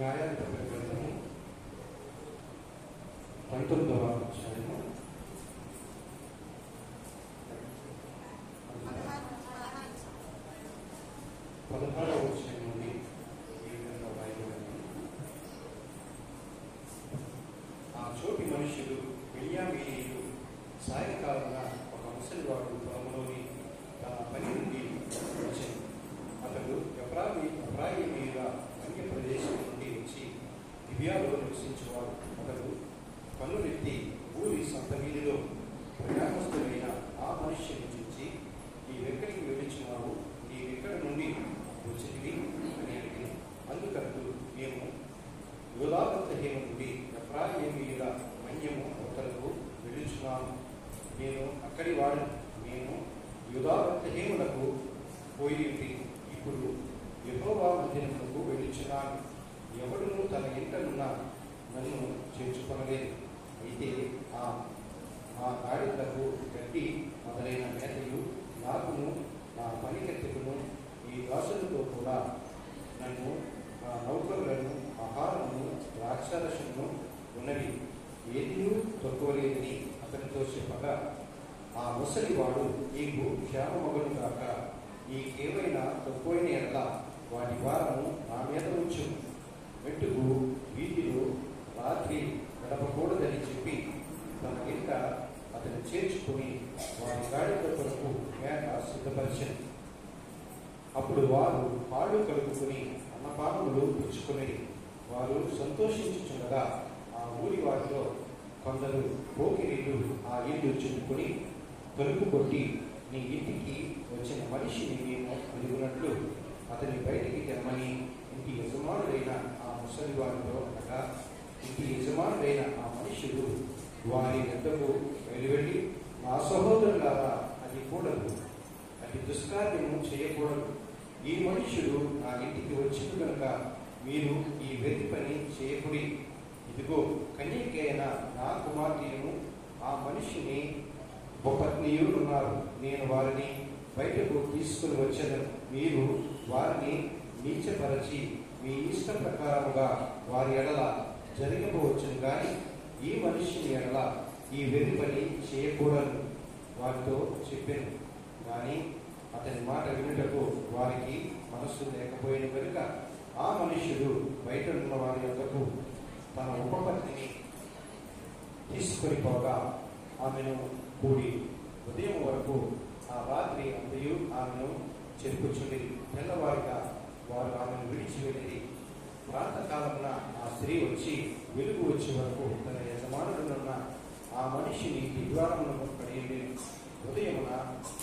న్యాయాధిపతి గ్రంథము పంతొమ్మిదవ అధ్యాయము పదహారవ అధ్యాయం నుండి ఈ విధంగా రాయబడింది ఆ చోటి మనుషులు వెయ్యామీయులు సాయంకాలన ఒక ముసలివాడు పొలంలోని తన పని ఉన్నాను నేను అక్కడి వాడు నేను యుధాబద్ధహీనులకు పోయి ఇప్పుడు యహోవా మందిరములకు వెళ్ళుచున్నాను. ఎవడును తన ఇంటనున్న నన్ను చేర్చుకొనలేదు. అయితే ఆ ఆ గాడిదలకు గడ్డి మొదలైన మేతలు నాకును నా పనికెత్తకును ఈ దాసులతో కూడా నన్ను నా నౌకరులను ఆహారమును ద్రాక్షారసమును ఉన్నవి ఏదియూ తక్కువలేదని అతనితో చెప్పగా ఆ ముసలివాడు నీకు క్షేమమగను కాక నీకేమైనా తక్కువైన ఎడల వాటి వారము నా మీద ఉంచు. మెట్టుకు వీధిలో రాత్రి గడపకూడదని చెప్పి తన ఇంట అతను చేర్చుకుని వారి గాడిద కొరకు మేక సిద్ధపరిచింది అప్పుడు వారు పాడు కలుపుకుని అన్నపానములు పుచ్చుకుని వారు సంతోషించుచుండగా ఆ ఊరి వారిలో కొందరు పోకిరీలు ఆ ఇల్లు చుట్టుకొని తలుపు కొట్టి నీ ఇంటికి వచ్చిన మనిషిని మేము అడుగునట్లు అతని బయటికి తెమ్మని ఇంటి యజమానుడైన ఆ ముసలి వారితో అనగా ఇంటి యజమానుడైన ఆ మనుషులు వారి వద్దకు వెలువెళ్ళి మా సహోదరులారా అది కూడదు. అది దుష్కార్యము చేయకూడదు. ఈ మనుషులు నా ఇంటికి వచ్చింది కనుక మీరు ఈ వెతి పని చేయకూడదు ఇదిగో కన్యకైన నా కుమార్తెను ఆ మనిషిని ఉపపత్నియులు ఉన్నారు. నేను వారిని బయటకు తీసుకుని వచ్చాను. మీరు వారిని నీచపరచి మీ ఇష్ట ప్రకారముగా వారి ఎడల జరిగిపోవచ్చును కానీ ఈ మనిషిని ఎడల ఈ వెతి పని చేయకూడదు వారితో చెప్పాను. కానీ అతని మాట వినుటకు వారికి మనస్సు లేకపోయిన కనుక ఆ మనుష్యుడు బయట ఉన్న వారి యొక్కకు తన ఉపపత్నిని తీసుకొని పోగా ఆమెను కూడి ఉదయం వరకు ఆ రాత్రి అంతయు ఆమెను చేరుకొచ్చింది తెల్లవారిగా వారు ఆమెను విడిచి వెళ్ళి ప్రాంతకాలమున ఆ స్త్రీ వచ్చి వెలుగు వచ్చే వరకు తన యజమానుడునున్న ఆ మనిషిని దిగ్వారమును పడింది ఉదయమున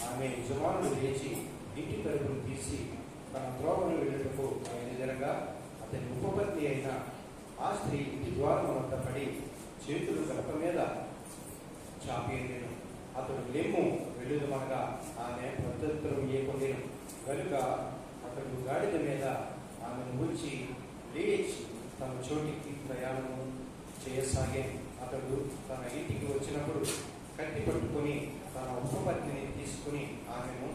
ఆమె యజమానుడు లేచి ఇంటి తలుపును తీసి తన త్రోవను వెళ్ళటకు ఆయన జరగా అతని ఉపపత్ని అయిన ఆ స్త్రీ ఇంటి ద్వారం వద్ద పడి చేతులు గడప మీద చాపేందెను అతడు లేము వెళ్ళుదమనగా ఆమె ప్రత్యుత్తరం ఇయ్యకుండెను కనుక అతడు గాడిద మీద ఆమెను ఉంచి లేచి తన చోటికి ప్రయాణము చేయసాగే. అతడు తన ఇంటికి వచ్చినప్పుడు కట్టి పట్టుకొని తన ఉపపత్నిని తీసుకుని ఆమెను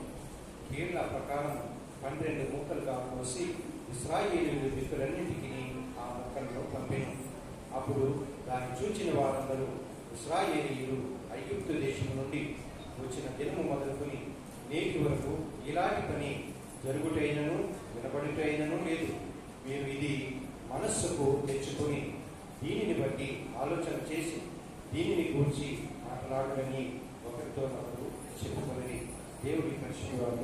కీళ్ళ ప్రకారం పన్నెండు ముక్కలుగా కోసి ఇస్రాయేలు దిక్కులన్నింటికి ఆ ముక్కలను పంపాను. అప్పుడు దాన్ని చూచిన వారందరూ ఇస్రాయేలీయులు ఐగుప్తు దేశం నుండి వచ్చిన దినము మొదలుకొని నేటి వరకు ఇలాంటి పని జరుగుటైనను వినబడుటైనను లేదు. మీరు ఇది మనస్సుకు తెచ్చుకొని దీనిని బట్టి ఆలోచన చేసి దీనిని కూర్చి మాట్లాడని ఒకరితో నాకు చెప్పుకొని దేవుడి పరిశుభ్రత